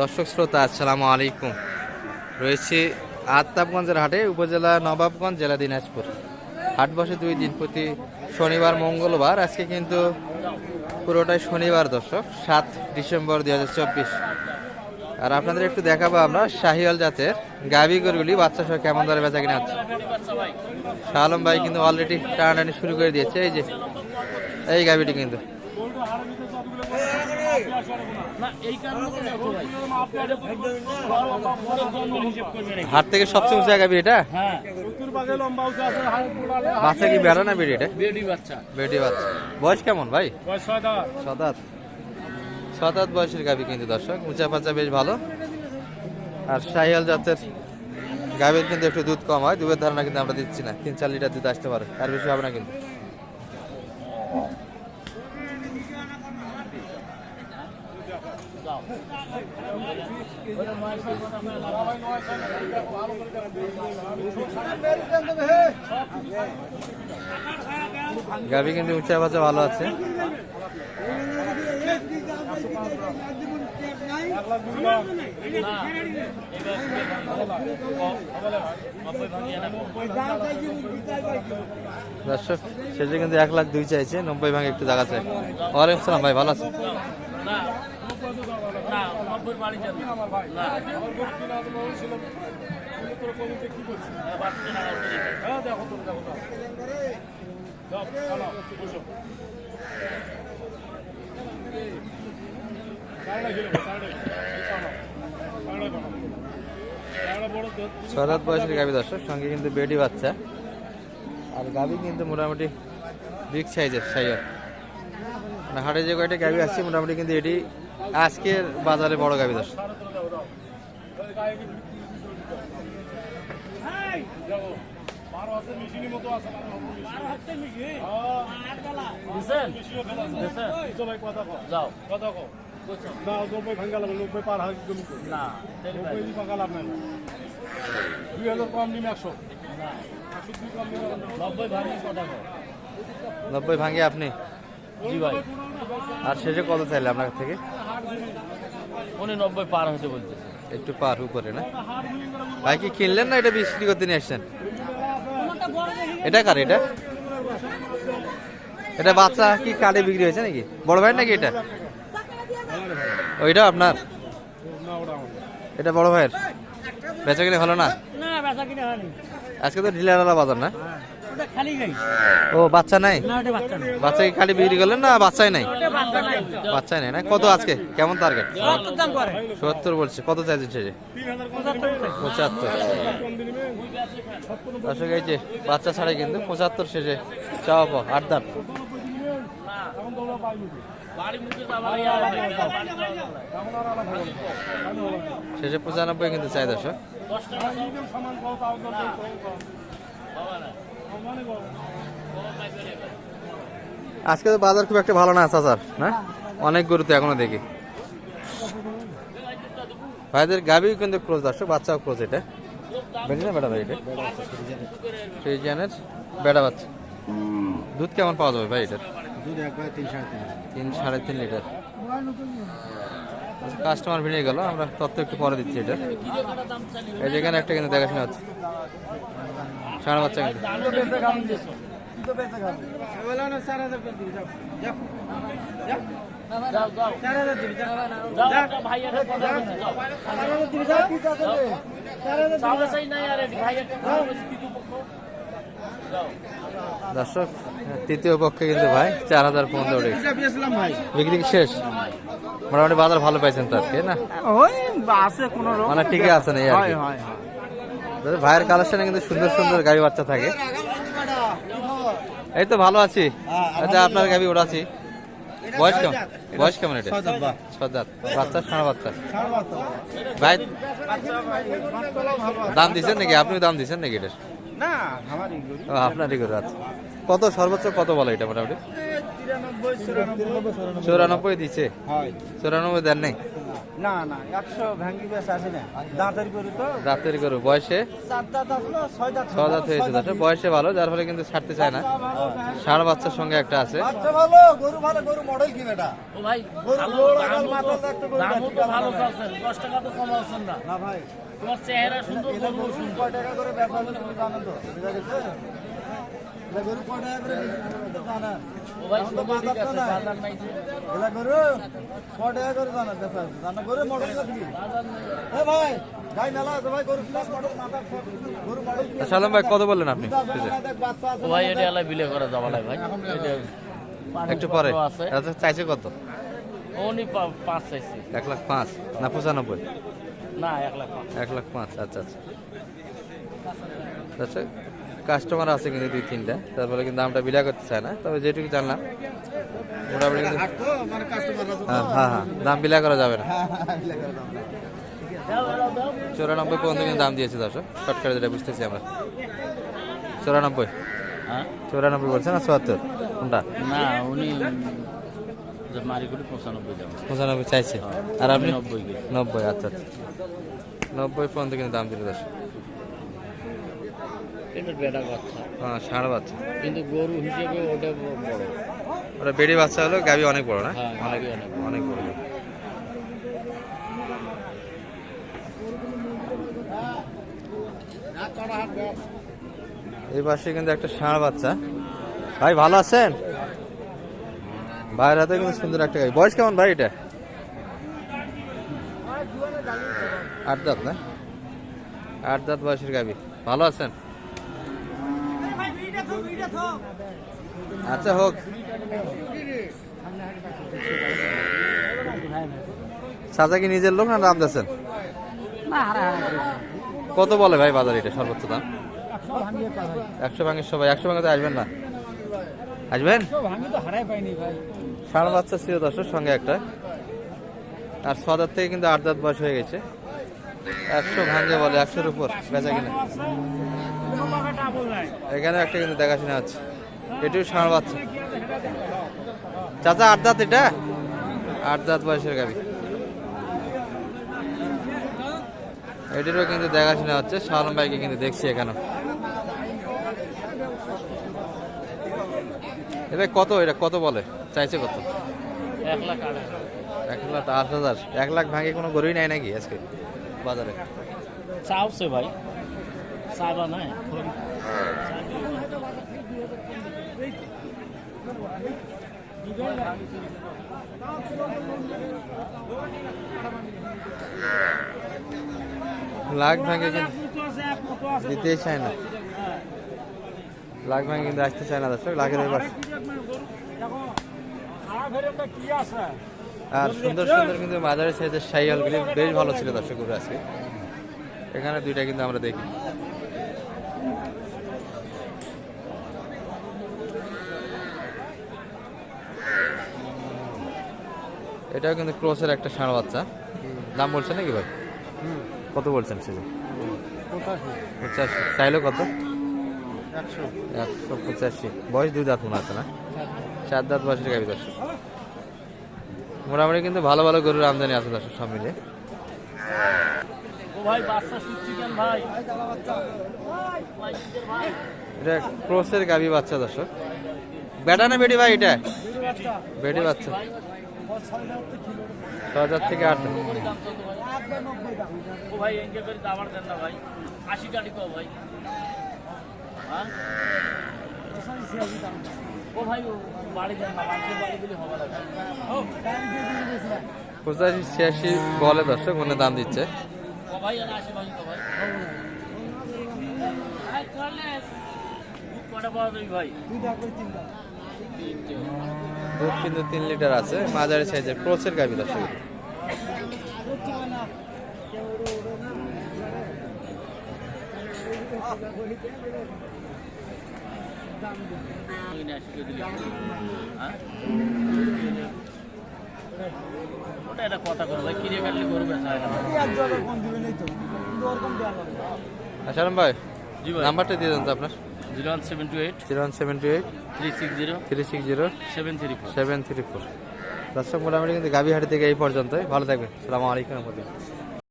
দর্শক শ্রোতা, আসসালামু আলাইকুম। রয়েছে আত্মাবগঞ্জের হাটে, উপজেলা নবাবগঞ্জ, জেলা দিনাজপুর। হাট বসে দুই দিন প্রতি শনিবার, মঙ্গলবার। আজকে কিন্তু পুরোটাই শনিবার দর্শক, সাত ডিসেম্বর দুই হাজার চব্বিশ। আর আপনাদের একটু দেখাবো আমরা, শাহিওয়াল জাতের গাভি গরুগুলি, বাচ্চা সহ কেমন দরে বেচা কিনা হচ্ছে। শাহ আলম ভাই কিন্তু অলরেডি টানাটানি শুরু করে দিয়েছে, এই যে, এই গাভিটি কিন্তু। না এই কারণে তো দেখো ভাই। এটা বড় জন্ম হিসেব করবে নাকি হাট থেকে সবচেয়ে উঁচা গাভি এটা হ্যাঁ। বাচ্চা কি বেড়া না বেড়ি এটা বেডি বাচ্চা। বেটি বাচ্চা। বয়স কেমন ভাই? সদাত সদাত বয়সের গাভি কিন্তু দর্শক। উঁচা পাচা বেশ ভালো। আর শাহিয়াল জাতের গাভীর কিন্তু একটু দুধ কম হয়। দুধের ধারণা কিন্তু আমরা দিচ্ছি না। তিন চার লিটার দুধ আসতে পারে। আর বেশি হবে না কিন্তু। গাভি কিন্তু উঁচা পাচা ভালো আছে। দর্শক, শেষে কিন্তু এক লাখ দুই চাইছে, নব্বই ভাঙে একটু জায়গা চাই ওয়ালাইকুম সালাম ভাই, ভালো আছে না না নব্বই বাড়ি যাবে না ছয় রাত বয়সের গাভি দর্শক সঙ্গে কিন্তু বেডি বাচ্চা। আর গাভি কিন্তু মোটামুটি বিগ সাইজের সাইয়ার মানে হাটে যে কয়টা গাভি আসছে মোটামুটি কিন্তু এটি আজকের বাজারে বড় গাভি দর্শক। দিছেন? দিছেন? যাও। না। না। নব্বই ভাঙি কথা কও। নব্বই ভাঙে আপনি? জি ভাই। আর শেষে কত চাইলে আপনার থেকে? উনি নব্বই পার হতে বলতেছে একটু পার উপরে না? ভাই কি কিনলেন না এটা বিক্রি করতে নিয়ে আসছেন? এটা কার এটা? এটা বাচ্চা কি কার্ডে বিক্রি হয়েছে নাকি? বড় ভাই নাকি এটা? ওইটা আপনার? এটা বড় ভাইয়ের? বেচা কিনে ভালো না? না বেচা কিনে হয়নি। আজকে তো ঢিলাডালা বাজার না? ও বাচ্চা নাই? না ওটা বাচ্চা কি খালি বিক্রি করলেন না বাচ্চাই নাই? বাচ্চাই নাই না? কত আজকে? কেমন টার্গেট দাম সত্তর বলছে। কত চাইছেন শেষে? পঁচাত্তর আসলে এই যে বাচ্চা ছাড়াই কিন্তু পঁচাত্তর শেষে চাওয়া পাও আট বাড়ি শেষে পঁচানব্বই কিন্তু চাই দর্শক। আজকে তো বাজার খুব একটা ভালো না চাচার না? অনেক গরু তো এখনও দেখি। ভাইদের গাভি কিন্তু ক্লোজ দর্শক বাচ্চাও ক্লোজ এটা। বেশি না বেটা ভাই এটা। ফ্রিজিয়ানের বেটা বাচ্চা। দুধ কেমন পাওয়া যাবে ভাই এটার? দুধ একবার তিন সাড়ে তিন তিন সাড়ে তিন লিটার। কাস্টমার ভিড়ে গেল আমরা তথ্য একটু পরে দিচ্ছি এটা। এই যেখানে একটা কিন্তু দেখাশোনা হচ্ছে। সাড়ে বাচ্চা দর্শক তৃতীয় পক্ষে কিন্তু ভাই চার হাজার পনেরো উঠে বিক্রি শেষ? মোটামুটি বাজার ভালো পাইছেন তো আজকে না? ওই আছে কোনো রকম। মানে ঠিকই আছে না ভাইয়ের কালেকশনে কিন্তু সুন্দর সুন্দর গাড়ি বাচ্চা থাকে। এই তো ভালো আছি। আচ্ছা আপনার গাড়ি ওড়াছি বয়স কেমন? বয়স কেমন এটা? সদাত বাচ্চা সারা বাচ্চা? ভাই দাম দিচ্ছেন নাকি? আপনি দাম দিচ্ছেন নাকি এটা না আমারই গরু। ও আপনারই করে আছে কত সর্বোচ্চ কত বলো এটা মোটামুটি? চুরানব্বই। দিচ্ছে চৌরানব্বই দেন নাই? না না একশো ভ্যাঙ্গি বেশ আসে না। দাঁতের গরু তো। রাতের গরু বয়সে? ছয় দাঁত দাঁত ভালো যার ফলে কিন্তু ছাড়তে চায় না। ষাঁড় বাচ্চার সঙ্গে একটা আছে। বাচ্চা ভালো গরু ভালো গরু মডেল কি এটা ও ভাই গরু ভালো বড় দামও তো- একটা গরু দামও তো আছে, ভালো ভালো। চাচ্ছেন দশ টাকা তো কমাচ্ছেন না। না ভাই। তোমার চেহারা সুন্দর গরু গরু কয় টাকা করে ব্যবসা হবে তুমি জানো তো বুঝা গেছে এটা গরু করে জানা ভাই গরু করে জানা জানা গরু মডেল এ ভাই গাই মেলা আছে ভাই গরু প্লাস মডেল মাথার গরু মডেল সালাম ভাই কত বললেন আপনি। ভাই এটা বিলে করা যাবে না ভাই। একটু পরে। এটা চাইছে কত? পা- পাঁচ চাইছে। এক লাখ পাঁচ। না পঁচানব্বই? না এক লাখ এক লাখ পাঁচ আচ্ছা আচ্ছা। আচ্ছা কাস্টমার আছে কিন্তু দুই তিনটা। তারপরে কিন্তু দামটা বিলা করতে চায় না। তবে যেটুকু জানলাম মোটামুটি হ্যাঁ হ্যাঁ হ্যাঁ দাম বিলা করা যাবে না। হ্যাঁ হ্যাঁ চুরানব্বই পর্যন্ত কিন্তু দাম দিয়েছে দর্শক। শর্ট যেটা বুঝতেছি আমরা। চুরানব্বই? হ্যাঁ। চুরানব্বই বলছে না চুয়াত্তর? কোনটা? না উনি পঁচানব্বই চাইছে। আর আপনি? নব্বই নব্বই আচ্ছা আচ্ছা। নব্বই পর্যন্ত কিন্তু দাম দিল দর্শক। এটা বেটা বাচ্চা। হ্যাঁ ষাঁড় বাচ্চা। কিন্তু গরু হিসেবে ওটা বড়। ওটা বেড়ি বাচ্চা হলো গাবি অনেক বড় না? হ্যাঁ অনেক বড়। অনেক বড়। এই পাশে কিন্তু একটা ষাঁড় বাচ্চা। ভাই ভালো আছেন? ভাইয়ের হাতে কিন্তু সুন্দর একটা গাড়ি বয়স কেমন ভাই এটা? আট দাঁত না? আট দাঁত বয়সের গাবি। ভালো আছেন? আচ্ছা হোক। সাজা কি নিজের লোক না দাম দিয়েছেন কত বলে ভাই বাজার এটা সর্বোচ্চ দাম? একশো ভাঙের সবাই একশো ভাঙে তো আসবেন না। আসবেন? ষাঁড় বাচ্চা ছিল দশের সঙ্গে একটা। আর ছ দাঁত থেকে কিন্তু আট দাঁত বয়স হয়ে গেছে। একশো ভাঙে বলে একশোর উপর বেচা কিনা। এখানে একটা কিন্তু দেখাশোনা আছে। এটিও ষাঁড় বাচ্চা। চাচা আট দাঁত এটা? আট দাঁত বয়সের গাড়ি। এটিরও কিন্তু দেখাশোনা হচ্ছে। শালম ভাইকে কিন্তু দেখছি এখানে এবার কত এটা কত বলে? চাইছে কত? এক লাখ আট হাজার। এক লাখ আট হাজার। এক লাখ ভাঙে কোনো গরুই নাই নাকি আজকে বাজারে? চাওছে ভাই। চাবা নাই লাখ ভাঙে কিন্তু দিতেই চায় না। লাখ ভাঙে কিন্তু আসতে চায় না, দর্শক। লাখের পাশে আর সুন্দর সুন্দর কিন্তু বাজারে সাইজের সাইকেলগুলি বেশ ভালো ছিল দর্শক গরু আজকে। এখানে দুইটা কিন্তু আমরা দেখি। এটাও কিন্তু ক্রসের একটা ষাঁড় বাচ্চা। দাম বলছেন নাকি ভাই? কত বলছেন সে পঁচাশি। চাইলো কত? একশো। একশো পঁচাশি। বয়স দুই দাঁত মনে আছে না? চার দাঁত বয়সের গাভি দর্শক। মোটামুটি কিন্তু ভালো ভালো গরুর আমদানি আছে দর্শক সব মিলে ও ভাই বাচ্চা শুনছি কেন ভাই? ভাই এটা ক্রসের গাভি বাচ্চা দর্শক। বেটা না বেটি ভাই এটা? বেটি বাচ্চা। ছ হাজার থেকে আট। দাম কত ভাই ও ভাই এনকে করে দাবার দেন না ভাই। আশি টাকা কো ভাই। হ্যাঁ? ও ভাই ও বাড়ি দেন না বাড়ি দিলে হবে না। পঁচাশি ছিয়াশি বলে দর্শক মনে দাম দিচ্ছে। ও ভাই আশি ভাই তো ভাই। ভাই কটা পাওয়া যাবে ভাই? তিনটে। দুধ কিন্তু তিন লিটার আছে মাঝারি সাইজের ক্রসের গাভি দর্শক এটা। কিনে আশি করে দিলে ওটা একটা কথা করো ভাই কিনে কাটলে গরু বেচা হয় না আসালাম জি ভাই নাম্বারটা দিয়ে দেন তো আপনার zero one seven two eight. Zero one seven two eight. Three six zero. Three six zero. Seven three four. Seven three four. দর্শক মোটামুটি কিন্তু গাভী হাটি থেকে এই পর্যন্তই। ভালো থাকবে সালামু আলাইকুম রহমতুল্লাহ।